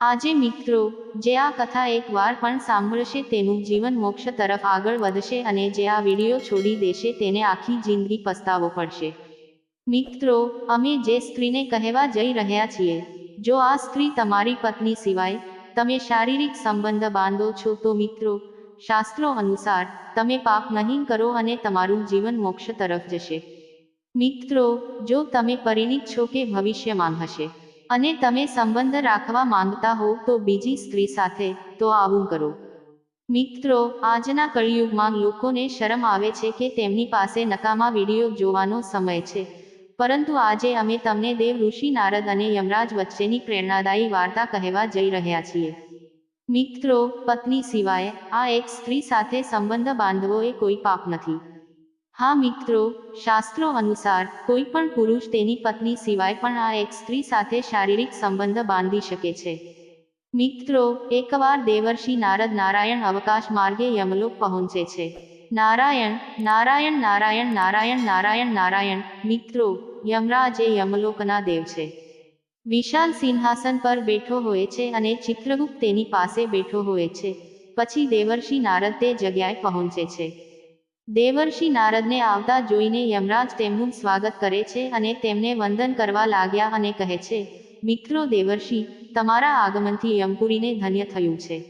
આજે મિત્રો, જે આ કથા એકવાર પણ સાંભળશે તેનું જીવન મોક્ષ તરફ આગળ વધશે અને જે આ વીડિયો છોડી દેશે તેને આખી જિંદગી પસ્તાવો પડશે. મિત્રો, અમે જે સ્ત્રીને કહેવા જઈ રહ્યા છીએ, જો આ સ્ત્રી તમારી પત્ની સિવાય તમે શારીરિક સંબંધ બાંધો છો તો મિત્રો, શાસ્ત્રો અનુસાર તમે પાપ નહીં કરો અને તમારું જીવન મોક્ષ તરફ જશે. મિત્રો, જો તમે પરિણિત છો કે ભવિષ્યમાં હશે અને તમે સંબંધ રાખવા માંગતા હો તો બીજી સ્ત્રી સાથે તો આવું કરો. મિત્રો, આજના કળિયુગમાં લોકોને શરમ આવે છે કે તેમની પાસે નકામા વીડિયો જોવાનો સમય છે. પરંતુ આજે અમે તમને દેવ ઋષિ નારદ અને યમરાજ વચ્ચેની પ્રેરણાદાયી વાર્તા કહેવા જઈ રહ્યા છીએ. મિત્રો, પત્ની સિવાય આ એક સ્ત્રી સાથે સંબંધ બાંધવો એ કોઈ પાપ નથી. હા મિત્રો, શાસ્ત્રો અનુસાર કોઈ પણ પુરુષ તેની પત્ની સિવાય પણ આ એક સ્ત્રી સાથે શારીરિક સંબંધ બાંધી શકે છે. મિત્રો, એકવાર દેવર્ષિ નારદ નારાયણ અવકાશ માર્ગે યમલોક પહોંચે છે. નારાયણ નારાયણ નારાયણ નારાયણ નારાયણ નારાયણ, મિત્રો, યમરાજ એ યમલોકના દેવ છે. વિશાલ સિંહાસન પર બેઠો હોય છે અને ચિત્રગુપ્ત તેની પાસે બેઠો હોય છે. પછી દેવર્ષિ નારદ તે જગ્યાએ પહોંચે છે. દેવર્ષિ નારદને આવતા જોઈને યમરાજ તેમનું સ્વાગત કરે છે અને તેમને વંદન કરવા લાગ્યા અને કહે છે, મિત્રો દેવર્ષિ, તમારા આગમનથી યમપુરીને ધન્ય થયું છે.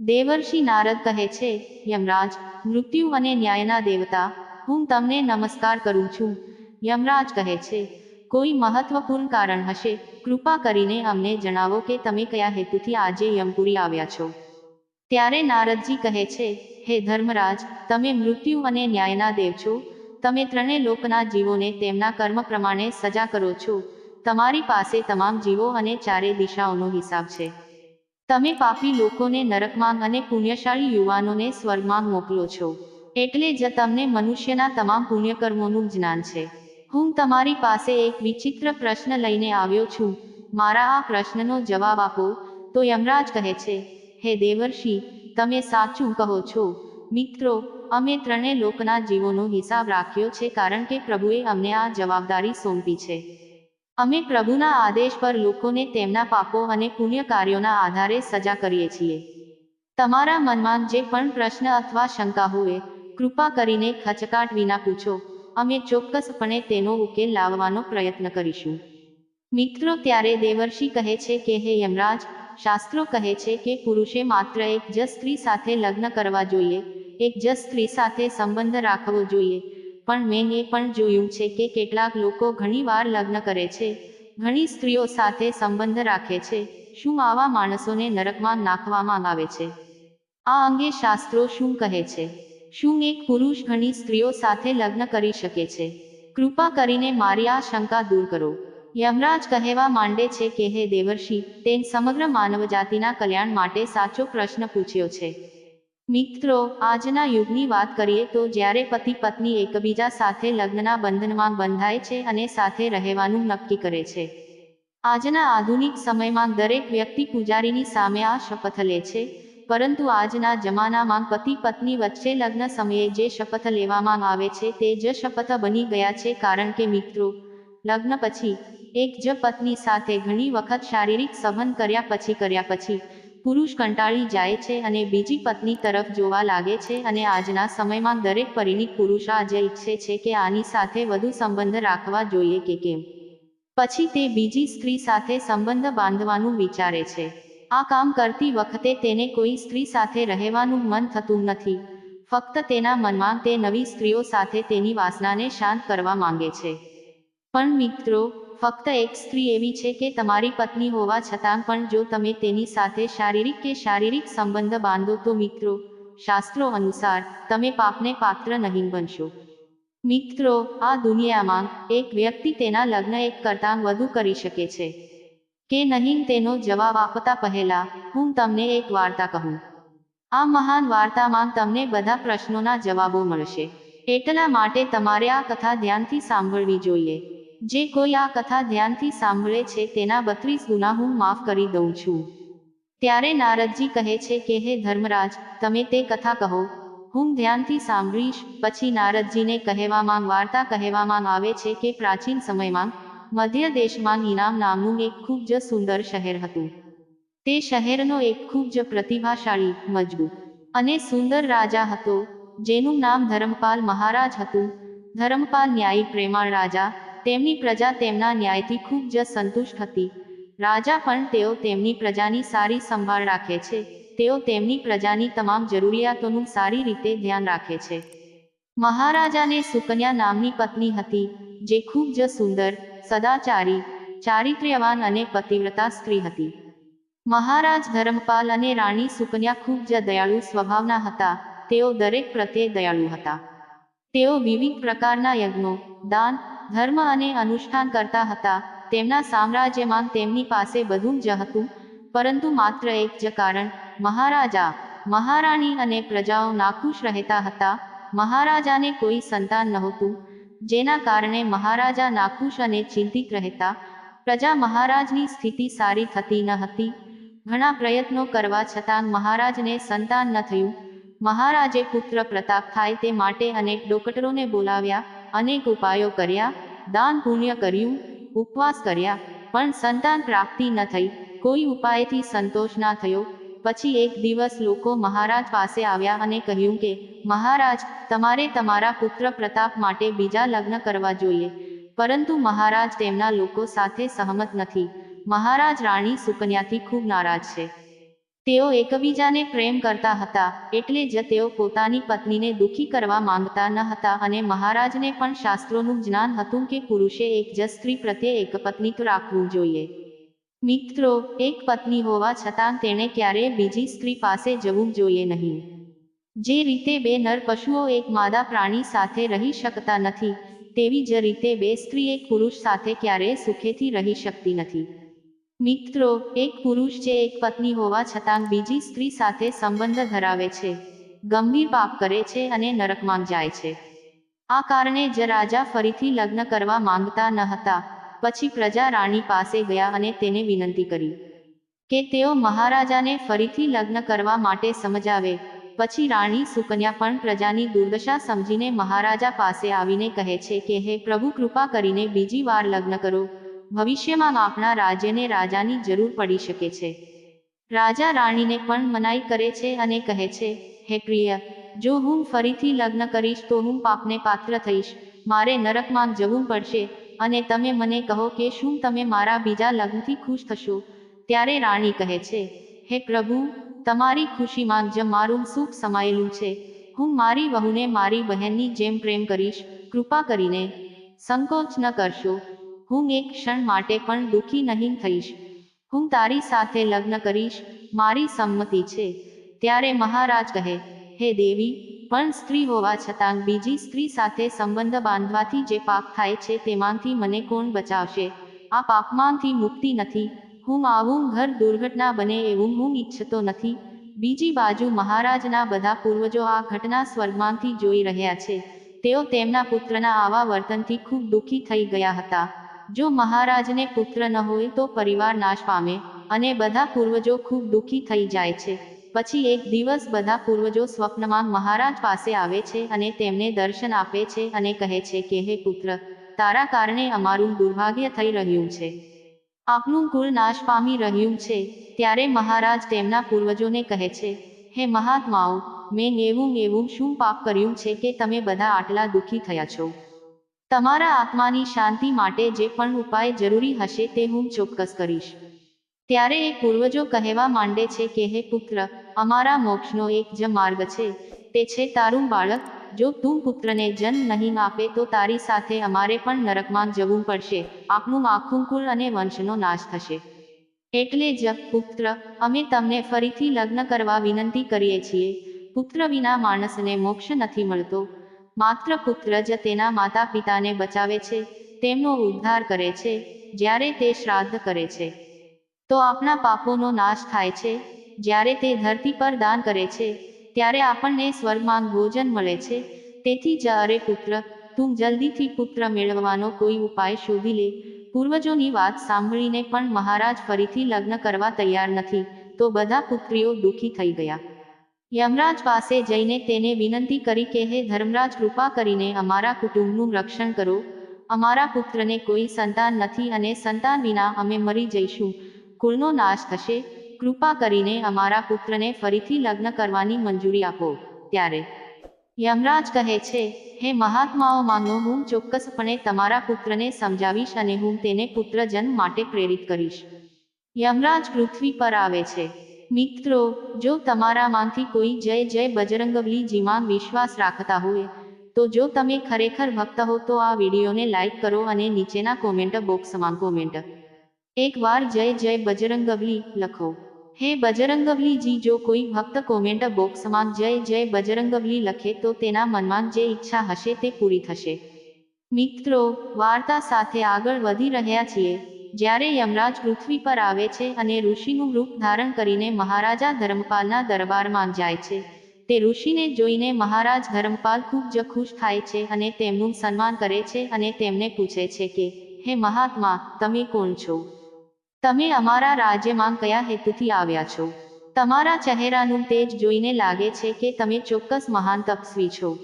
દેવર્ષિ નારદ કહે છે, યમરાજ, મૃત્યુ અને ન્યાયના દેવતા, હું તમને નમસ્કાર કરું છું. યમરાજ કહે છે, કોઈ મહત્વપૂર્ણ કારણ હશે, કૃપા કરીને અમને જણાવો કે તમે કયા હેતુથી આજે યમપુરી આવ્યા છો. ત્યારે નારદજી કહે છે, હે ધર્મરાજ, તમે મૃત્યુ અને ન્યાયના દેવ છો. તમે ત્રણે લોકના જીવોને તેમના કર્મ પ્રમાણે સજા કરો છો. તમારી પાસે તમામ જીવો અને ચારે દિશાઓનો હિસાબ છે. તમે પાપી લોકોને નરકમાં અને પુણ્યશાળી યુવાનોને સ્વર્ગમાં મોકલો છો. એટલે જ તમને મનુષ્યના તમામ પુણ્યકર્મોનું જ્ઞાન છે. હું તમારી પાસે એક વિચિત્ર પ્રશ્ન લઈને આવ્યો છું. મારા આ પ્રશ્નનો જવાબ આપો. તો યમરાજ કહે છે હે દેવર્ષિ, તમે સાચું કહો છો. મિત્રો, અમે ત્રણે લોકના જીવોનો હિસાબ રાખ્યો છે કારણ કે પ્રભુએ અમને આ જવાબદારી સોંપી છે. અમે પ્રભુના આદેશ પર લોકોને તેમના પાપો અને પુણ્ય કાર્યોના આધારે સજા કરીએ છીએ. તમારા મનમાં જે પણ પ્રશ્ન અથવા શંકા હોય, કૃપા કરીને ખચકાટ વિના પૂછો. અમે ચોક્કસપણે તેનો ઉકેલ લાવવાનો પ્રયત્ન કરીશું. મિત્રો, ત્યારે દેવર્ષિ કહે છે કે, હે યમરાજ શાસ્ત્રો કહે છે કે પુરુષે માત્ર એક જ સ્ત્રી સાથે લગ્ન કરવા જોઈએ, એક જ સ્ત્રી સાથે સંબંધ રાખવો જોઈએ. પણ મેં એ પણ જોયું છે કે કેટલાક લોકો ઘણીવાર લગ્ન કરે છે, ઘણી સ્ત્રીઓ સાથે સંબંધ રાખે છે, શું આવા માણસોને નરકમાં નાખવામાં આવે છે? આ અંગે શાસ્ત્રો શું કહે છે? શું એક પુરુષ ઘણી સ્ત્રીઓ સાથે લગ્ન કરી શકે છે? કૃપા કરીને મારી આ શંકા દૂર કરો. યમરાજ કહેવા માંડે છે કે, હે દેવર્ષિ તે સમગ્ર માનવજાતિના કલ્યાણ માટે સાચો પ્રશ્ન પૂછ્યો છે. મિત્રો, આજના યુગની વાત કરીએ તો જ્યારે પતિ પત્ની એકબીજા સાથે લગ્નના બંધનમાં બંધાય છે અને સાથે રહેવાનું નક્કી કરે છે. આજના આધુનિક સમયમાં દરેક વ્યક્તિ પૂજારીની સામે આ શપથ લે છે. પરંતુ આજના જમાનામાં પતિ પત્ની વચ્ચે લગ્ન સમયે જે શપથ લેવામાં આવે છે તે જ શપથ બની ગયા છે. કારણ કે મિત્રો, લગ્ન પછી એક જ પત્ની સાથે ઘણી વખત શારીરિક સંબંધ કર્યા પછી કર્યા પછી પુરુષ કંટાળી જાય છે અને બીજી પત્ની તરફ જોવા લાગે છે અને આજના સમયમાં દરેક પરિણીત પુરુષ આજે ઈચ્છે છે કે આની સાથે વધુ સંબંધ રાખવા જોઈએ કે કેમ. પછી તે બીજી સ્ત્રી સાથે સંબંધ બાંધવાનું વિચારે છે. આ કામ કરતી વખતે તેને કોઈ સ્ત્રી સાથે રહેવાનું મન થતું નથી. ફક્ત તેના મનમાં તે નવી સ્ત્રીઓ સાથે તેની વાસનાને શાંત કરવા માંગે છે. પણ મિત્રો ફક્ત એક સ્ત્રી એવી છે કે તમારી પત્ની હોવા છતાં પણ જો તમે તેની સાથે શારીરિક કે શારીરિક સંબંધ બાંધો તો મિત્રો, શાસ્ત્રો અનુસાર, તમે પાપને પાત્ર નહીં બનશો. મિત્રો, આ દુનિયામાં એક વ્યક્તિ તેના લગ્ન એક કરતાં વધુ કરી શકે છે. કે નહીં તેનો જવાબ આપતા પહેલા, હું તમને એક વાર્તા કહું. આ મહાન વાર્તામાં તમને બધા પ્રશ્નોના જવાબો મળશે. એટલા માટે તમારે આ કથા ધ્યાનથી સાંભળવી જોઈએ. જે કોઈ આ કથા ધ્યાનથી સાંભળે છે તેના બત્રીસ ગુના હું માફ કરી દઉં છું. ત્યારે નારદજી કહે છે કે, હે ધર્મરાજ, તમે તે કથા કહો. હું ધ્યાનથી સાંભળીશ. પછી નારદજીને કહેવામાં, વાર્તા કહેવામાં આવે છે કે, પ્રાચીન સમયમાં મધ્ય દેશમાં ઇનામ નામનું એક ખૂબ જ સુંદર શહેર હતું. તે શહેરનો એક ખૂબ જ પ્રતિભાશાળી, મજબૂત અને સુંદર રાજા હતો, જેનું નામ ધર્મપાલ મહારાજ હતું. ધર્મપાલ ન્યાયી પ્રેમાળ રાજા તેમની પ્રજા તેમના ન્યાયથી ખૂબ જ સંતુષ્ટ હતી. રાજા પણ તેઓ તેમની પ્રજાની સારી સંભાળ રાખે છે. તેઓ તેમની પ્રજાની તમામ જરૂરિયાતોનું સારી રીતે ધ્યાન રાખે છે. મહારાજાને સુકન્યા નામની પત્ની હતી, જે ખૂબ જ સુંદર, સદાચારી, ચારિત્ર્યવાન અને પતિવ્રતા સ્ત્રી હતી. મહારાજ ધર્મપાલ અને રાણી સુકન્યા ખૂબ જ દયાળુ સ્વભાવના હતા. તેઓ દરેક પ્રત્યે દયાળુ હતા. તેઓ વિવિધ પ્રકારના યજ્ઞો, દાન ધર્મ અને અનુષ્ઠાન કરતા હતા. તેમના સામ્રાજ્યમાં તેમની પાસે બધું જ હતું, પરંતુ માત્ર એક જ કારણ. મહારાજા, મહારાણી અને પ્રજાઓ નાખુશ રહેતા હતા. મહારાજાને કોઈ સંતાન નહોતું, જેના કારણે મહારાજા નાખુશ અને ચિંતિત રહેતા. પ્રજા મહારાજની સ્થિતિ સારી થતી ન હતી. ઘણા પ્રયત્નો કરવા છતાં મહારાજને સંતાન ન થયું. મહારાજે પુત્ર પ્રતાપ થાય તે માટે અનેક ડોકટરોને બોલાવ્યા. અનેક ઉપાયો કર્યા, દાન પુણ્ય કર્યું, ઉપવાસ કર્યા, પણ સંતાન પ્રાપ્તિ ન થઈ. કોઈ ઉપાયથી સંતોષ ના થયો. પછી એક દિવસ લોકો મહારાજ પાસે આવ્યા અને કહ્યું કે, મહારાજ, તમારે તમારા પુત્ર પ્રતાપ માટે બીજા લગ્ન કરવા જોઈએ. પરંતુ મહારાજ તેમના લોકો સાથે સહમત નથી. મહારાજ રાણી સુકન્યાથી ખૂબ નારાજ છે. તેઓ એકબીજાને પ્રેમ કરતા હતા, એટલે જ તેઓ પોતાની પત્નીને દુઃખી કરવા માંગતા ન હતા અને મહારાજને પણ શાસ્ત્રોનું જ્ઞાન હતું કે પુરુષે એક જ સ્ત્રી પ્રત્યે એક પત્ની તો રાખવું જોઈએ. મિત્રો, એક પત્ની હોવા છતાં તેણે ક્યારેય બીજી સ્ત્રી પાસે જવું જોઈએ નહીં. જે રીતે બે નર પશુઓ એક માદા પ્રાણી સાથે રહી શકતા નથી, તેવી જ રીતે બે સ્ત્રી એક પુરુષ સાથે ક્યારેય સુખેથી રહી શકતી નથી. મિત્રો, એક પુરુષ જે એક પત્ની હોવા છતાં બીજી સ્ત્રી સાથે સંબંધ ધરાવે છે, ગંભીર પાપ કરે છે અને નરકમાં જાય છે. આ કારણે જ રાજા ફરીથી લગ્ન કરવા માંગતા ન હતા. પછી પ્રજા રાણી પાસે ગયા અને તેને વિનંતી કરી કે તેઓ મહારાજાને ફરીથી લગ્ન કરવા માટે સમજાવે. પછી રાણી સુકન્યા પણ પ્રજાની દુર્દશા સમજીને મહારાજા પાસે આવીને કહે છે કે, હે પ્રભુ, કૃપા કરીને બીજી વાર લગ્ન કરો. ભવિષ્યમાં આપણા રાજ્યને રાજાની જરૂર પડી શકે છે. રાજા રાણીને પણ મનાઈ કરે છે અને કહે છે, હે પ્રિય, જો હું ફરીથી લગ્ન કરીશ તો હું પાપને પાત્ર થઈશ. મારે નરકમાં જવું પડશે અને તમે મને કહો કે શું તમે મારા બીજા લગ્નથી ખુશ થશો? ત્યારે રાણી કહે છે, હે પ્રભુ, તમારી ખુશીમાં જ મારું સુખ સમાયેલું છે. હું મારી વહુને મારી બહેનની જેમ પ્રેમ કરીશ. કૃપા કરીને સંકોચ ન કરશો. હું એક ક્ષણ માટે પણ દુઃખી નહીં થઈશ. હું તારી સાથે લગ્ન કરીશ, મારી સંમતિ છે. ત્યારે મહારાજ કહે, હે દેવી, પણ સ્ત્રી હોવા છતાં બીજી સ્ત્રી સાથે સંબંધ બાંધવાથી જે પાપ થાય છે તેમાંથી મને કોણ બચાવશે? આ પાપમાંથી મુક્તિ નથી. હું આવું ઘર દુર્ઘટના બને એવું હું ઈચ્છતો નથી. બીજી બાજુ મહારાજના બધા પૂર્વજો આ ઘટના સ્વર્ગમાંથી જોઈ રહ્યા છે. તેઓ તેમના પુત્રના આવા વર્તનથી ખૂબ દુઃખી થઈ ગયા હતા. જો મહારાજને પુત્ર ન હોય તો પરિવાર નાશ પામે અને બધા પૂર્વજો ખૂબ દુઃખી થઈ જાય છે. પછી એક દિવસ બધા પૂર્વજો સ્વપ્નમાં મહારાજ પાસે આવે છે અને તેમને દર્શન આપે છે અને કહે છે કે, હે પુત્ર, તારા કારણે અમારું દુર્ભાગ્ય થઈ રહ્યું છે. આપનું કુળ નાશ પામી રહ્યું છે. ત્યારે મહારાજ તેમના પૂર્વજોને કહે છે, હે મહાત્માઓ, મેં એવું એવું શું પાપ કર્યું છે કે તમે બધા આટલા દુઃખી થયા છો? તમારા આત્માની શાંતિ માટે જે પણ ઉપાય જરૂરી હશે તે હું ચોક્કસ કરીશ. ત્યારે એ પૂર્વજો કહેવા માંડે છે કે, હે પુત્ર, અમારા મોક્ષનો એક જ માર્ગ છે, તે છે તારું બાળક. જો તું પુત્રને જન્મ નહીં આપે તો તારી સાથે અમારે પણ નરકમાં જવું પડશે. આપનું આખું કુળ અને વંશનો નાશ થશે. એટલે જ, પુત્ર, અમે તમને ફરીથી લગ્ન કરવા વિનંતી કરીએ છીએ. પુત્ર વિના માણસને મોક્ષ નથી મળતો. માત્ર પુત્ર જ તેના માતા પિતાને બચાવે છે, તેમનો ઉદ્ધાર કરે છે, જ્યારે તે શ્રાદ્ધ કરે છે. તો આપણા પાપોનો નાશ થાય છે, જ્યારે તે ધરતી પર દાન કરે છે, ત્યારે આપણને સ્વર્ગમાં ભોજન મળે છે. તેથી જ અરે પુત્ર, તું જલ્દીથી પુત્ર મેળવવાનો કોઈ ઉપાય શોધી લે. પૂર્વજોની વાત સાંભળીને પણ મહારાજ ફરીથી લગ્ન કરવા તૈયાર નથી, તો બધા પુત્રીઓ દુઃખી થઈ ગયા. યમરાજ પાસે જઈને તેને વિનંતી કરી કે, હે ધર્મરાજ, કૃપા કરીને અમારા કુટુંબનું રક્ષણ કરો. અમારા પુત્રને કોઈ સંતાન નથી અને સંતાન વિના અમે મરી જઈશું. કુળનો નાશ થશે. કૃપા કરીને અમારા પુત્રને ફરીથી લગ્ન કરવાની મંજૂરી આપો. ત્યારે યમરાજ કહે છે, હે મહાત્માઓ, માનો, હું ચોક્કસપણે તમારા પુત્રને સમજાવીશ અને હું તેને પુત્રજન્મ માટે પ્રેરિત કરીશ. યમરાજ પૃથ્વી પર આવે છે. મિત્રો, જો તમારામાંથી કોઈ જય જય બજરંગવલીજીમાં વિશ્વાસ રાખતા હોય, તો જો તમે ખરેખર ભક્ત હો, તો આ વિડીયોને લાઈક કરો અને નીચેના કોમેન્ટ બોક્સમાં કોમેન્ટ. એકવાર જય જય બજરંગબલી લખો. હે બજરંગબલીજી, જો કોઈ ભક્ત કોમેન્ટ બોક્સમાં જય જય બજરંગબલી લખે, તો તેના મનમાં જે ઈચ્છા હશે તે પૂરી થશે. મિત્રો, વાર્તા સાથે આગળ વધી રહ્યા છીએ. જ્યારે યમરાજ પૃથ્વી પર આવે છે અને ઋષિનું રૂપ ધારણ કરીને મહારાજા ધર્મપાલના દરબારમાં જાય છે, તે ઋષિને જોઈને મહારાજ ધર્મપાલ ખૂબ જ ખુશ થાય છે અને તેમનું સન્માન કરે છે અને તેમને પૂછે છે કે, હે મહાત્મા, તમે કોણ છો? તમે અમારા રાજ્યમાં કયા હેતુથી આવ્યા છો? તમારા ચહેરાનું તેજ જોઈને લાગે છે કે તમે ચોક્કસ મહાન તપસ્વી છો.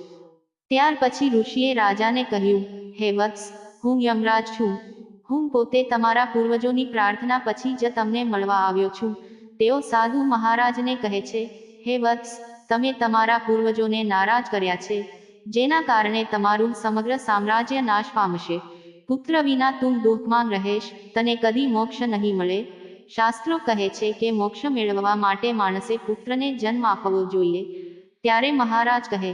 ત્યાર પછી ઋષિએ રાજાને કહ્યું, હે વત્સ, હું યમરાજ છું. હું પોતે તમારા પૂર્વજોની પ્રાર્થના પછી જ તમને મળવા આવ્યો છું. તેઓ સાધુ મહારાજને કહે છે, હે વત્સ, તમે તમારા પૂર્વજોને નારાજ કર્યા છે, જેના કારણે તમારું સમગ્ર સામ્રાજ્ય નાશ પામશે. પુત્ર વિના તું દુઃખમાં રહેશ, તને કદી મોક્ષ નહીં મળે. શાસ્ત્રો કહે છે કે મોક્ષ મેળવવા માટે માણસે પુત્રને જન્મ આપવો જોઈએ. ત્યારે મહારાજ કહે,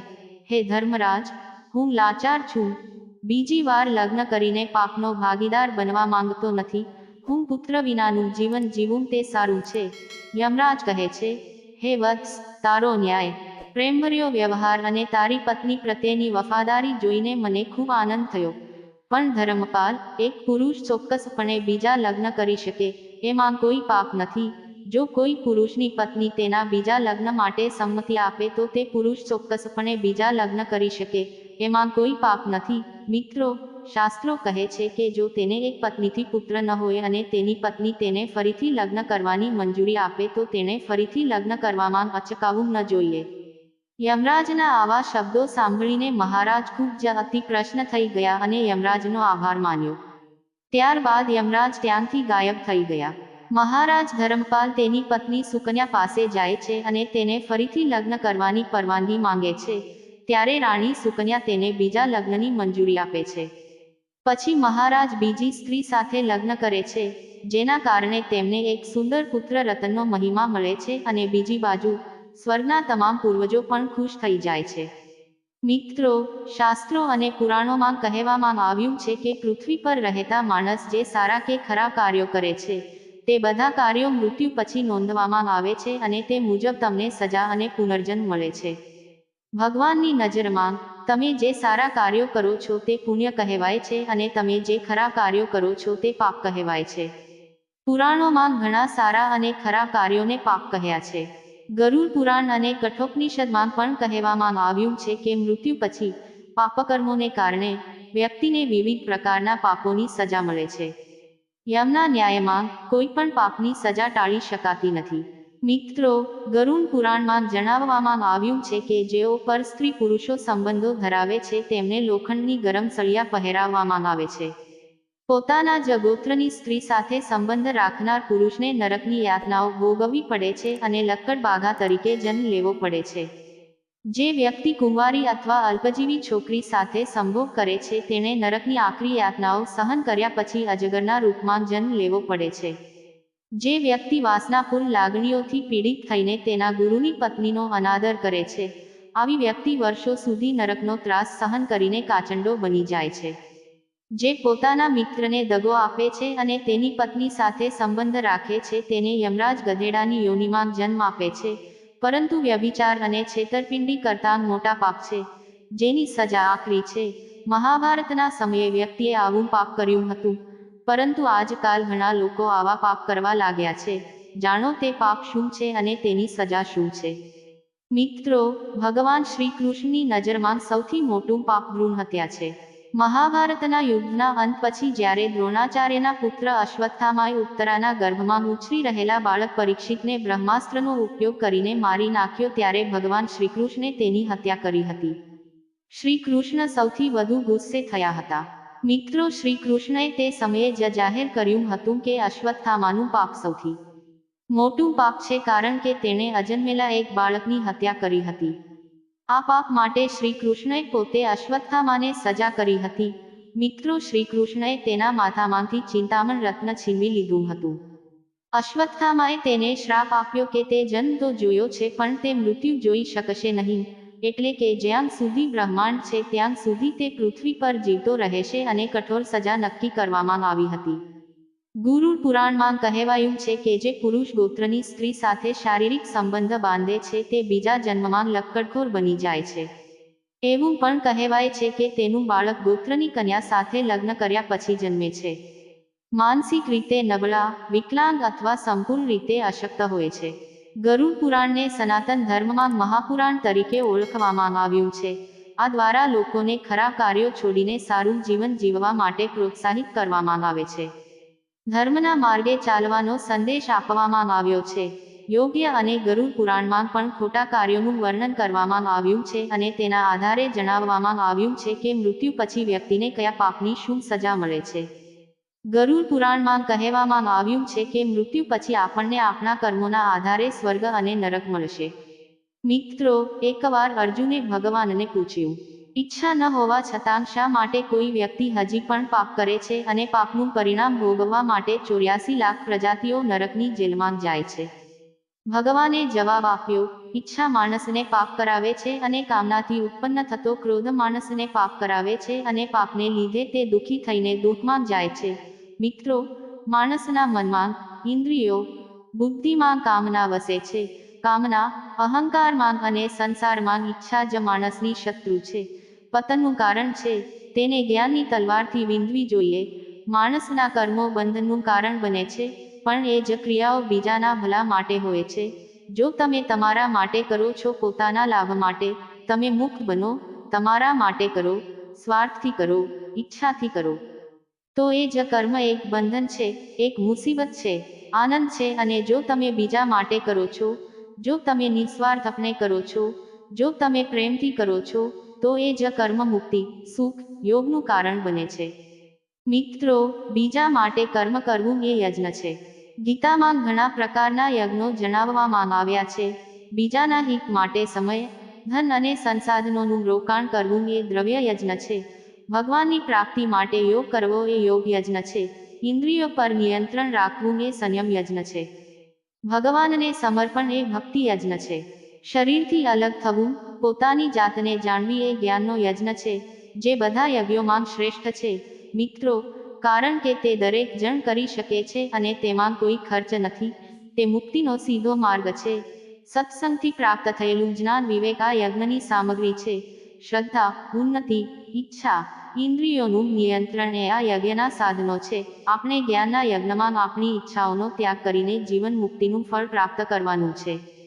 હે ધર્મરાજ, હું લાચાર છું બીજી વાર લગ્ન કરીને પાપનો ભાગીદાર બનવા માંગતો નથી. હું પુત્ર વિનાનું જીવન જીવું તે સારું છે. યમરાજ કહે છે, હે વત્સ, તારો ન્યાય. પ્રેમભર્યો વ્યવહાર અને તારી પત્ની પ્રત્યેની વફાદારી જોઈને મને ખૂબ આનંદ થયો. પણ ધર્મપાલ, એક પુરુષ ચોક્કસપણે બીજા લગ્ન કરી શકે, એમાં કોઈ પાપ નથી. જો કોઈ પુરુષની પત્ની તેના બીજા લગ્ન માટે સંમતિ આપે તો તે પુરુષ ચોક્કસપણે બીજા લગ્ન કરી શકે. એમાં કોઈ પાપ નથી. મિત્રો, શાસ્ત્રો કહે છે કે જો તેને એક પત્નીથી પુત્ર ન હોય અને તેની પત્ની તેને ફરીથી લગ્ન કરવાની મંજૂરી આપે તો તેણે ફરીથી લગ્ન કરવામાં અચકાવવું ન જોઈએ. યમરાજના આવા શબ્દો સાંભળીને મહારાજ ખૂબ જ અતિ પ્રશ્ન થઈ ગયા અને યમરાજનો આભાર માન્યો. ત્યારબાદ યમરાજ ત્યાંથી ગાયબ થઈ ગયા. મહારાજ ધર્મપાલ તેની પત્ની સુકન્યા પાસે જાય છે અને તેને ફરીથી લગ્ન કરવાની પરવાનગી માંગે છે. ત્યારે રાણી સુકન્યા તેને બીજા લગ્નની મંજૂરી આપે છે. પછી મહારાજ બીજી સ્ત્રી સાથે લગ્ન કરે છે, જેના કારણે તેમને એક સુંદર પુત્ર રતનનો મહિમા મળે છે અને બીજી બાજુ સ્વર્ગના તમામ પૂર્વજો પણ ખુશ થઈ જાય છે. મિત્રો, શાસ્ત્રો અને પુરાણોમાં કહેવામાં આવ્યું છે કે પૃથ્વી પર રહેતા માણસ જે સારા કે ખરાબ કાર્યો કરે છે, તે બધા કાર્યો મૃત્યુ પછી નોંધવામાં આવે છે અને તે મુજબ તમને સજા અને પુનર્જન્મ મળે છે. ભગવાનની નજરમાં તમે જે સારા કાર્યો કરો છો તે પુણ્ય કહેવાય છે અને તમે જે ખરા કાર્યો કરો છો તે પાપ કહેવાય છે. પુરાણોમાં ઘણા સારા અને ખરા કાર્યોને પાપ કહ્યા છે. ગરુડ પુરાણ અને કઠોપનિષદમાં પણ કહેવામાં આવ્યું છે કે મૃત્યુ પછી પાપકર્મોને કારણે વ્યક્તિને વિવિધ પ્રકારના પાપોની સજા મળે છે. યમના ન્યાયમાં કોઈ પણ પાપની સજા ટાળી શકાતી નથી. મિત્રો, ગરુડ પુરાણમાં જણાવવામાં આવ્યું છે કે જેઓ પર સ્ત્રી પુરુષો સંબંધો ધરાવે છે, તેમને લોખંડની ગરમ સળિયા પહેરાવવામાં આવે છે. પોતાના જગોત્રની સ્ત્રી સાથે સંબંધ રાખનાર પુરુષને નરકની યાતનાઓ ભોગવવી પડે છે અને લક્કડ બાઘા તરીકે જન્મ લેવો પડે છે. જે વ્યક્તિ કુંવારી અથવા અલ્પજીવી છોકરી સાથે સંભોગ કરે છે, તેણે નરકની આખરી યાતનાઓ સહન કર્યા પછી અજગરના રૂપમાં જન્મ લેવો પડે છે. જે વ્યક્તિ વાસનાપૂર્ણ લાગણીઓથી પીડિત થઈને તેના ગુરુની પત્નીનો અનાદર કરે છે, આવી વ્યક્તિ વર્ષો સુધી નરકનો ત્રાસ સહન કરીને કાચંડો બની જાય છે, જે પોતાના મિત્રને દગો આપે છે અને તેની પત્ની સાથે સંબંધ રાખે છે, તેને યમરાજ ગધેડાની યોનિમાં જન્મ આપે છે, પરંતુ વ્યભિચાર અને છેતરપિંડી કરતાં મોટા પાપ છે, જેની સજા આકરી છે. મહાભારતના સમયે વ્યક્તિએ આવું પાપ કર્યું હતું. પરંતુ આજકાલ ઘણા લોકો આવા પાપ કરવા લાગ્યા છે. જાણો તે પાપ શું છે અને તેની સજા શું છે. મિત્રો, ભગવાન શ્રી કૃષ્ણની નજરમાં સૌથી મોટું પાપ ભ્રૂણ હત્યા છે. મહાભારતના યુદ્ધના અંત પછી જ્યારે દ્રોણાચાર્યના પુત્ર અશ્વત્થામાએ ઉત્તરાના ગર્ભમાં ઉછરી રહેલા બાળક પરીક્ષિતને બ્રહ્માસ્ત્રનો ઉપયોગ કરીને મારી નાખ્યો ત્યારે ભગવાન શ્રીકૃષ્ણે તેની હત્યા કરી હતી. શ્રી કૃષ્ણ સૌથી વધુ ગુસ્સે થયા હતા. મિત્રો, શ્રી કૃષ્ણએ તે સમયે જ જાહેર કર્યું હતું કે અશ્વત્થામાનું પાપ સૌથી મોટું પાપ છે કારણ કે તેણે અજન્મેલા એક બાળકની હત્યા કરી હતી. આ પાપ માટે શ્રી કૃષ્ણએ પોતે અશ્વત્થામાને સજા કરી હતી. મિત્રો, શ્રી કૃષ્ણએ તેના માથામાંથી ચિંતામણ રત્ન છીનવી લીધું હતું. અશ્વત્થામાએ તેને શ્રાપ આપ્યો કે તે જન્મ તો જોયો છે, પણ તે મૃત્યુ જોઈ શકશે નહીં. એટલે કે જ્યાં સુધી બ્રહ્માંડ છે, ત્યાં સુધી તે પૃથ્વી પર જીવતો રહેશે અને કઠોર સજા નક્કી કરવામાં આવી હતી. ગુરુ પુરાણમાં કહેવાયું છે કે જે પુરુષ ગોત્રની સ્ત્રી સાથે શારીરિક સંબંધ બાંધે છે, તે બીજા જન્મમાં લક્કડખોર બની જાય છે. એવું પણ કહેવાય છે કે તેનું બાળક ગોત્રની કન્યા સાથે લગ્ન કર્યા પછી જન્મે છે. માનસિક રીતે નબળા, વિકલાંગ અથવા સંપૂર્ણ રીતે અશક્ત હોય છે. ગરુડ પુરાણને સનાતન ધર્મમાં મહાપુરાણ તરીકે ઓળખવામાં આવ્યું છે. આ દ્વારા લોકોને ખરાબ કાર્યો છોડીને સારું જીવન જીવવા માટે પ્રોત્સાહિત કરવામાં આવે છે. ધર્મના માર્ગે ચાલવાનો સંદેશ આપવામાં આવ્યો છે. યોગ્ય અને ગરુડ પુરાણમાં પણ ખોટા કાર્યોનું વર્ણન કરવામાં આવ્યું છે અને તેના આધારે જણાવવામાં આવ્યું છે કે મૃત્યુ પછી વ્યક્તિને કયા પાપની શું સજા મળે છે. ગરુડ પુરાણમાં કહેવામાં આવ્યું છે કે મૃત્યુ પછી આપણને આપણા કર્મોના આધારે સ્વર્ગ અને નરક મળશે. મિત્રો, એકવાર અર્જુને ભગવાનને પૂછ્યું, ઈચ્છા ન હોવા છતાં શા માટે કોઈ વ્યક્તિ હજી પણ પાપ કરે છે અને પાપનું પરિણામ ભોગવવા માટે ચોર્યાસી લાખ પ્રજાતિઓ નરકની જેલમાં જાય છે? ભગવાને જવાબ આપ્યો, ઈચ્છા માણસને પાપ કરાવે છે અને કામનાથી ઉત્પન્ન થતો ક્રોધ માણસને પાપ કરાવે છે અને પાપને લીધે તે દુઃખી થઈને દુઃખમાં જાય છે. મિત્રો, માણસના મનમાં ઇન્દ્રિયો, બુદ્ધિમાં કામના વસે છે. કામના અહંકારમાં અને સંસારમાં ઈચ્છા જ માણસની શત્રુ છે. પતનનું કારણ છે, તેને જ્ઞાનની તલવારથી વિંધવી જોઈએ. માણસના કર્મો બંધનનું કારણ બને છે, પણ એ જ ક્રિયાઓ બીજાના ભલા માટે હોય છે. જો તમે તમારા માટે કરો છો પોતાના લાભ માટે, તમે મુક્ત બનો. તમારા માટે કરો, સ્વાર્થથી કરો, ઈચ્છાથી કરો. તો એ જ કર્મ એક બંધન છે, એક મુસીબત છે, આનંદ છે અને જો તમે બીજા માટે કરો છો, જો તમે નિસ્વાર્થ અપને કરો છો, જો તમે પ્રેમથી કરો છો, તો એ જ કર્મ મુક્તિ, સુખ, યોગનું કારણ બને છે. મિત્રો, બીજા માટે કર્મ કરવું એ યજ્ઞ છે. ગીતામાં ઘણા પ્રકારના યજ્ઞો જણાવવામાં આવ્યા છે. બીજાના હિત માટે સમય, ધન અને સંસાધનોનું રોકાણ કરવું એ દ્રવ્ય યજ્ઞ છે. ભગવાનની પ્રાપ્તિ માટે યોગ કરવો એ યોગ યજ્ઞ છે. ઇન્દ્રિયો પર નિયંત્રણ રાખવું એ સંયમ યજ્ઞ છે. ભગવાનને સમર્પણ એ ભક્તિ યજ્ઞ છે. શરીરથી અલગ થવું, પોતાની જાતને જાણવી એ જ્ઞાનનો યજ્ઞ છે, જે બધા યજ્ઞોમાં શ્રેષ્ઠ છે. મિત્રો, કારણ કે તે દરેક જણ કરી શકે છે અને તેમાં કોઈ ખર્ચ નથી, તે મુક્તિનો સીધો માર્ગ છે. સત્સંગથી પ્રાપ્ત થયેલું જ્ઞાન વિવેક આ યજ્ઞની સામગ્રી છે. શ્રદ્ધા, ઉન્નતિ ઈચ્છા, ઇન્દ્રિયોનું નિયંત્રણ એ આ યજ્ઞના સાધનો છે. આપણે જ્ઞાનના યજ્ઞમાં આપણી ઈચ્છાઓનો ત્યાગ કરીને જીવન મુક્તિનું ફળ પ્રાપ્ત કરવાનું છે.